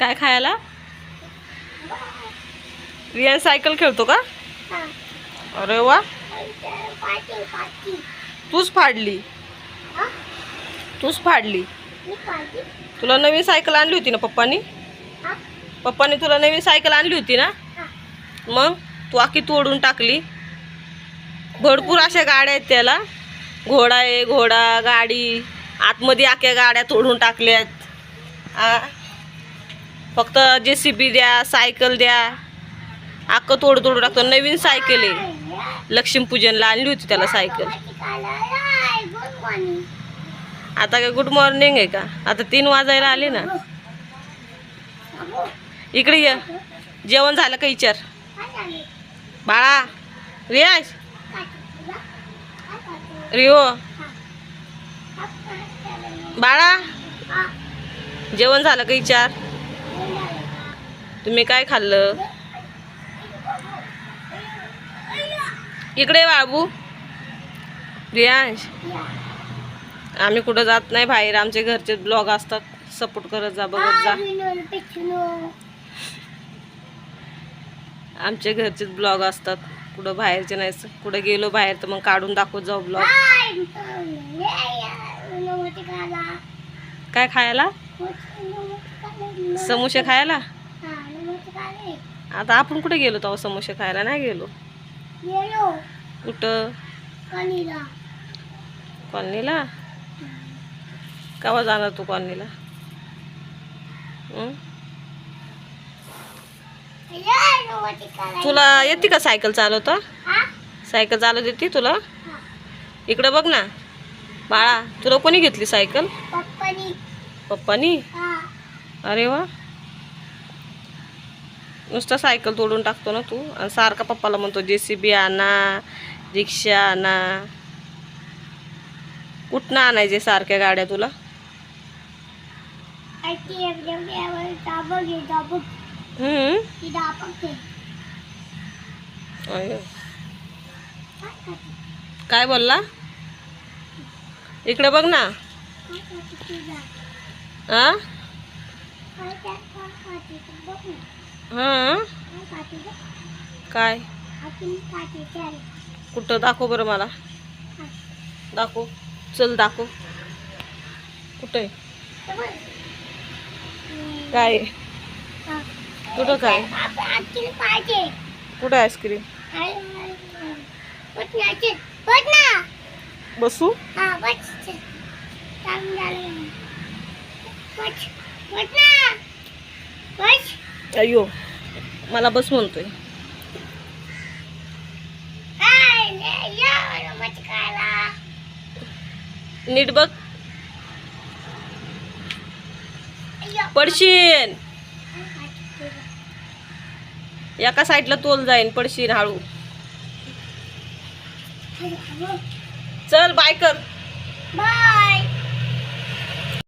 काय खायला? रियान सायकल खेळतो का? अरे वा. तूच फाडली. तूच फाडली. तुला नवीन सायकल आणली होती ना पप्पानी? पप्पानी तुला नवीन सायकल आणली होती ना? मग तू आखी तोडून टाकली. भरपूर अशा गाड्या आहेत त्याला. घोडा आहे घोडा गाडी. आतमध्ये आख्या गाड्या तोडून टाकल्यात. आ. फक्त जे सी बी द्या सायकल द्या. अख्खं तोड तोडू टाकतो. नवीन सायकल आहे. लक्ष्मीपूजनला आणली होती त्याला सायकल. आता काय गुड मॉर्निंग आहे का? आता तीन वाजायला आले ना. इकडे ये. जेवण झालं का विचार? बाळा रियाज? रिओ बाळा? जेवण झालं का विचार? तुम्ही काय खाल्लं? इकडे बाबू. रियांश आम्ही कुठं जात नाही बाहेर. आमचे घरचे ब्लॉग असतात. सपोर्ट करत जा बघत जा. आमचे घरचेच ब्लॉग असतात. कुठं बाहेरचे नाही कुठं गेलो बाहेर तर मग काढून दाखवत जाऊ ब्लॉग काय खायला? समोसे खायला? आता आपण कुठे गेलो तेव्हा समोसे खायला नाही गेलो? कुठं? कॉलनीला. केव्हा जाणार तू कॉलनीला? तुला येते का सायकल चालवता? सायकल चालवत येते तुला? इकडं बघ ना. बाळा तुला कोणी घेतली सायकल? पप्पानी? अरे वा. नुसतं सायकल तोडून टाकतो ना तू. आणि सारखा पप्पाला म्हणतो जे सी बी आणा रिक्षा आणा. कुठनं आणायचे सारख्या गाड्या तुला. काय बोलला? इकडे बघ ना. हा हा? काय? कुठं दाखव बरं मला. दाखव. चल दाखव. कुठे काय? कुठं काय? कुठं आईस्क्रीम? बसू. अय्यो मला बस म्हणतोय. नीट बघ. पडशीन एका साईडला तोल जाईन पडशीन हळू. चल बाय कर. बाय.